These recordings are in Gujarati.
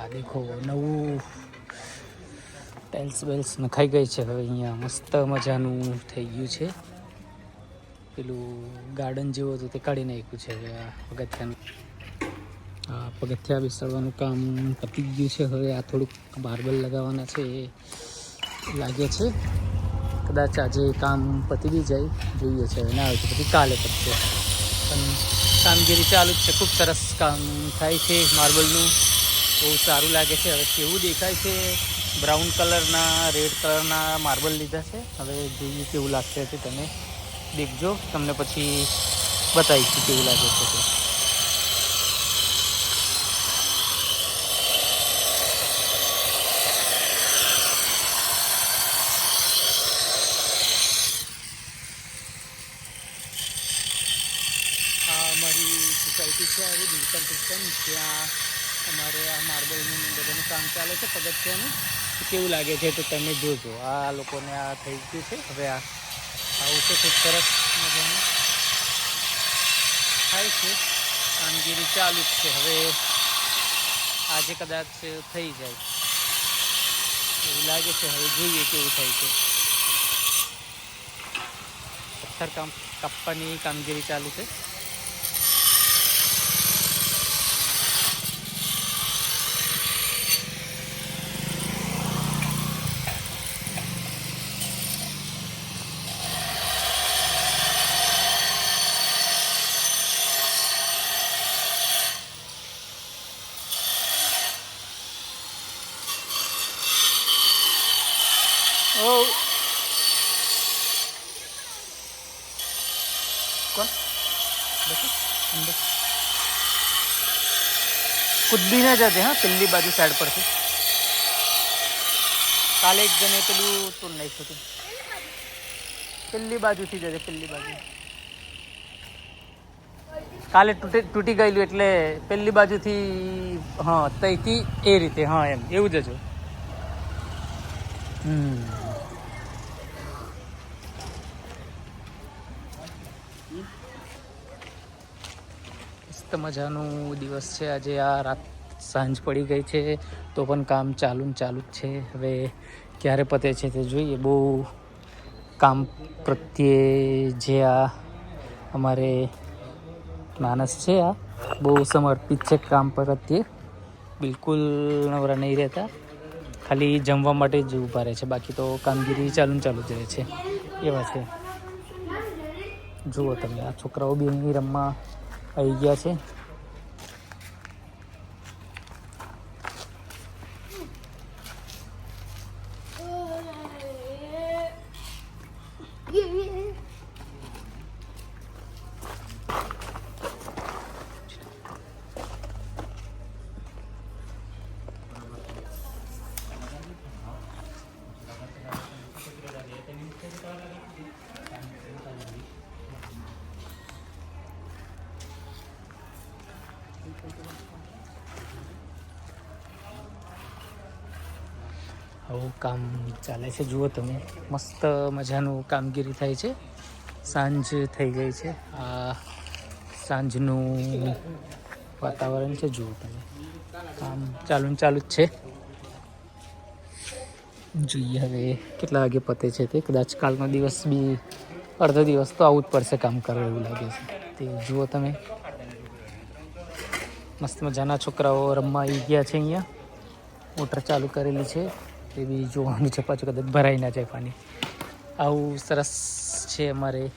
આ દેખો, નવું ટાઇલ્સ બેલ્સ નખાઈ ગઈ છે. હવે અહીંયા મસ્ત મજાનું થઈ ગયું છે. પેલું ગાર્ડન જેવું હતું તે કાઢી નાખ્યું છે. હવે આ પગથિયાનું. આ પગથિયા બેસાડવાનું કામ પતી ગયું છે. હવે આ થોડુંક માર્બલ લગાવવાના છે એ લાગે છે. કદાચ આજે કામ પતી બી જાય. જોઈએ છે. ના આવે તો પછી કાલે પતશે પણ કામગીરી ચાલુ જ છે. ખૂબ સરસ કામ થાય છે માર્બલનું બહુ સારું લાગે છે. હવે કેવું દેખાય છે? બ્રાઉન કલરના, રેડ કલરના માર્બલ લીધા છે. હવે જોઈએ કેવું લાગશે તે તમે દેખજો. તમને પછી બતાવીશું કેવું લાગે છે તે. અમારી સોસાયટી છે. આવી કિચન ત્યાં અમારે આ માર્બલનું બધાનું કામ ચાલે છે, પગથિયાનું. કેવું લાગે છે તો તમે જોજો. આ લોકોને આ થઈ ગયું છે. હવે આ આવું છે ખૂબ સરસ મજાનું. થાય છે. કામગીરી ચાલુ જ છે. હવે આજે કદાચ થઈ જાય. એવું લાગે છે. હવે જોઈએ કેવું થાય છે. પથ્થર કામ, કાપવાની કામગીરી ચાલુ છે. कौन देखो अंदर खुद भी ना जाते હા પેલી બાજુ સાઈડ પરથી કાલે એક જણે પેલું તો નાખ્યું હતું પેલી બાજુથી જશે પેલી બાજુ કાલે તૂટી તૂટી ગયેલું એટલે પેલી બાજુથી હા તઈથી એ રીતે હા એમ એવું જ હતું હમ મસ્ત મજાનું દિવસ છે. આજે આ રાત સાંજ પડી ગઈ છે, તો પણ કામ ચાલુ ને ચાલુ જ છે. હવે ક્યારે પતે છે તે જોઈએ. બહુ કામ પ્રત્યે જે આ અમારે માણસ છે આ, બહુ સમર્પિત છે કામ પ્રત્યે. બિલકુલ નવરા નહીં રહેતા. ખાલી જમવા માટે જ ઊભા રહે છે. બાકી તો કામગીરી ચાલુ ચાલુ જ રહે છે. એવા છે. જુઓ તમે આ છોકરાઓ બી અહીં રમવા આવી ગયા છે. આવું કામ ચાલે છે. જુઓ તમે, મસ્ત મજાનું કામગીરી થાય છે. સાંજ થઈ ગઈ છે. આ સાંજનું વાતાવરણ છે. જુઓ તમે, કામ ચાલુ ચાલુ જ છે. જોઈએ હવે કેટલા વાગે પતે છે તે. કદાચ કાલનો દિવસ બી અડધો દિવસ તો આવું જ પડશે કામ કરવા એવું લાગે છે. તે જુઓ તમે, મસ્ત મજાના છોકરાઓ રમવા આવી ગયા છે અહીંયા. મોટર ચાલુ કરેલી છે. તે બી જોવાનું છે પાછું કદાચ ભરાઈ ના જાય પાણી. આવું સરસ છે અમારે.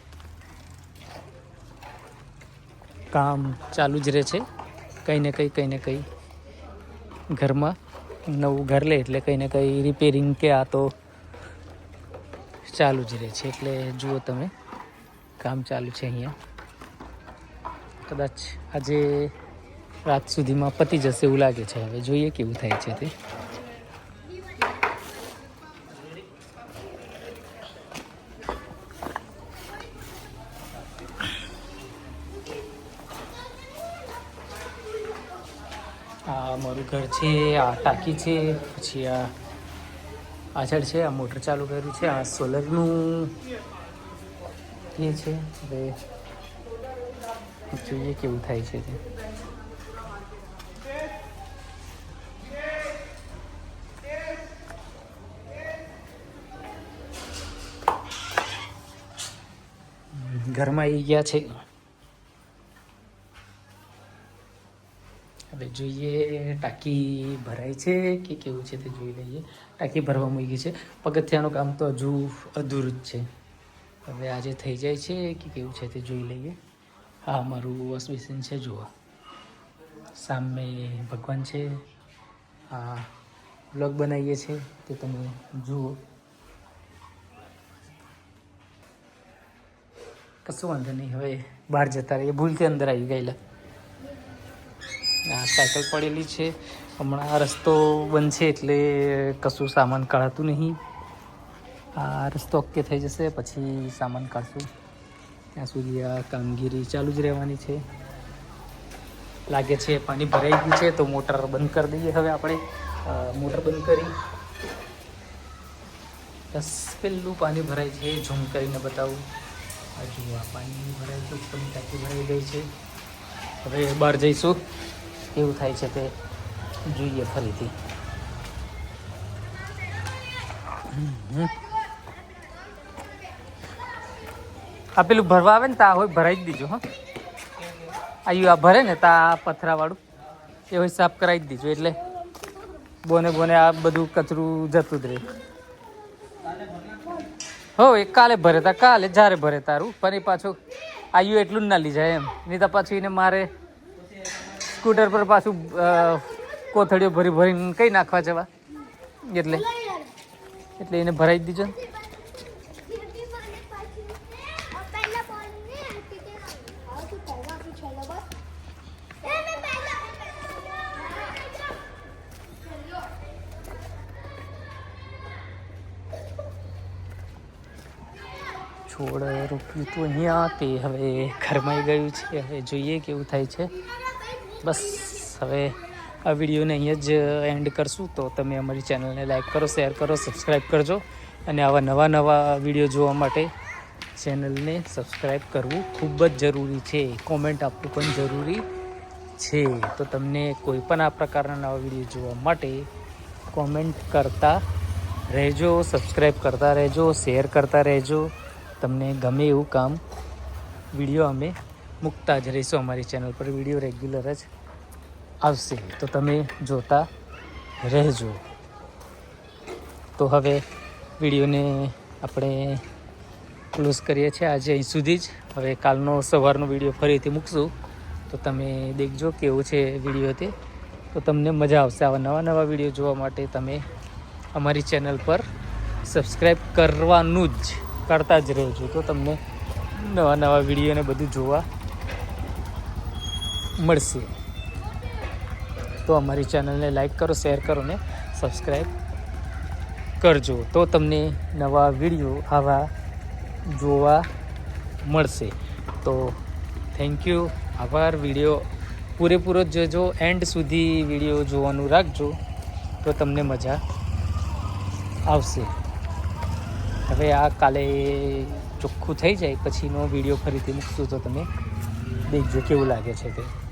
કામ ચાલુ જ રહે છે. કંઈ ને કંઈ કંઈ ને કંઈ ઘરમાં નવું ઘર લે એટલે કંઈ ને કંઈ રિપેરિંગ કે આ તો ચાલુ જ રહે છે. એટલે જુઓ તમે, કામ ચાલુ છે અહીંયા. કદાચ આજે રાત સુધીમાં પતી જશે એવું લાગે છે. હવે જોઈએ કેવું થાય છે તે. આ મારું ઘર છે, આ ટાંકી છે, પછી આ પાછળ છે, આ મોટર ચાલુ કર્યું છે, આ સોલરનું એ છે, હવે જોઈએ કેવું થાય છે તે. ઘરમાં આવી ગયા છે. હવે જોઈએ ટાંકી ભરાય છે કે કેવું છે તે જોઈ લઈએ. ટાંકી ભરવા મૂકી છે. પગથિયાનું કામ તો હજુ અધૂરું જ છે. હવે આજે થઈ જાય છે કે કેવું છે તે જોઈ લઈએ. હા, મારું વોશ બેસિન છે, જુઓ. સામે ભગવાન છે. આ બ્લોગ બનાવીએ છીએ તે તમે જુઓ. કશું વાંધો નહીં, હવે બહાર જતા રહીએ. ભૂલથી અંદર આવી ગયેલા. આ સાયકલ પડેલી છે. હમણાં આ રસ્તો બંધ છે એટલે કશું સામાન કાઢાતું નહીં. આ રસ્તો ઓકે થઈ જશે, પછી સામાન કાઢશું. ત્યાં સુધી આ કામગીરી ચાલુ જ રહેવાની છે. લાગે છે પાણી ભરાઈ ગયું છે, તો મોટર બંધ કરી દઈએ હવે આપણે. મોટર બંધ કરી. બસ, પેલું પાણી ભરાય છે, ઝૂમ કરીને બતાવું. હજુ આ પાણી ભરાય છે ઉપરની ટાંકી ભરાઈ ગઈ છે. હવે બહાર જઈશું. કેવું થાય છે તે જોઈએ ફરીથી. આ પેલું ભરવા આવે ને તા હોય, ભરાઈ જ દીજો, હા. આયુ આ ભરે ને તા પથરાવાળું, એ હોય સાફ કરાવી જ દીજો, એટલે બોને બોને આ બધું કચરું જતું જ રહે. હો, એ કાલે ભરે તા, કાલે જ્યારે ભરે તારું પણ એ પાછું આયુ એટલું જ ના લઈ જાય એમ. નહીં તો પાછું એને મારે સ્કૂટર પર પાછું કોથળીઓ ભરી ભરીને કઈ નાખવા જવા? એટલે? એટલે એને ભરાઈ દીજો છોડ રોપ્યું તો અહીંયા તે હવે ઘરમાઈ ગયું છે. હવે જોઈએ કેવું થાય છે. બસ, હવે આ વિડીયોને અહીંયા જ એન્ડ કરશું. તો તમે અમારી ચેનલને લાઈક કરો શેર કરો સબસ્ક્રાઈબ કરજો અને આવા નવા નવા વીડિયો જોવા માટે ચેનલને સબસ્ક્રાઈબ કરવું ખૂબ જ જરૂરી છે. કોમેન્ટ આપવું પણ જરૂરી છે. તો તમને કોઈ પણ આ પ્રકારના નવા વીડિયો જોવા માટે કોમેન્ટ કરતા રહેજો સબસ્ક્રાઈબ કરતા રહેજો શેર કરતા રહેજો. તમને ગમે એવું કામ વીડિયો અમે મૂકતા જ રહીશું અમારી ચેનલ પર. વીડિયો રેગ્યુલર જ આવશે. તો તમે જોતા રહેજો. તો હવે વિડીયોને આપણે ક્લોઝ કરીએ છીએ આજે અહીં સુધી જ. હવે કાલનો સવારનો વીડિયો ફરીથી મૂકશું. તો તમે દેખજો કેવું છે વીડિયો તે. તો તમને મજા આવશે આવા નવા નવા વીડિયો જોવા માટે તમે અમારી ચેનલ પર સબસ્ક્રાઈબ કરવાનું જ. કરતા જ રહેજો. તો તમને નવા નવા વિડીયોને બધું જોવા મળશે. તો અમારી ચેનલને લાઈક કરો, શેર કરો ને સબસ્ક્રાઈબ કરજો. તો તમને નવા વીડિયો આવા જોવા મળશે. તો થેન્ક યુ આભાર. વીડિયો પૂરેપૂરો જોજો. એન્ડ સુધી વીડિયો જોવાનું રાખજો. તો તમને મજા આવશે. હવે આ કાલે ચોખ્ખું થઈ જાય. પછીનો વીડિયો ફરીથી મૂકશું તો તમે દેખજો કેવું લાગે છે તે.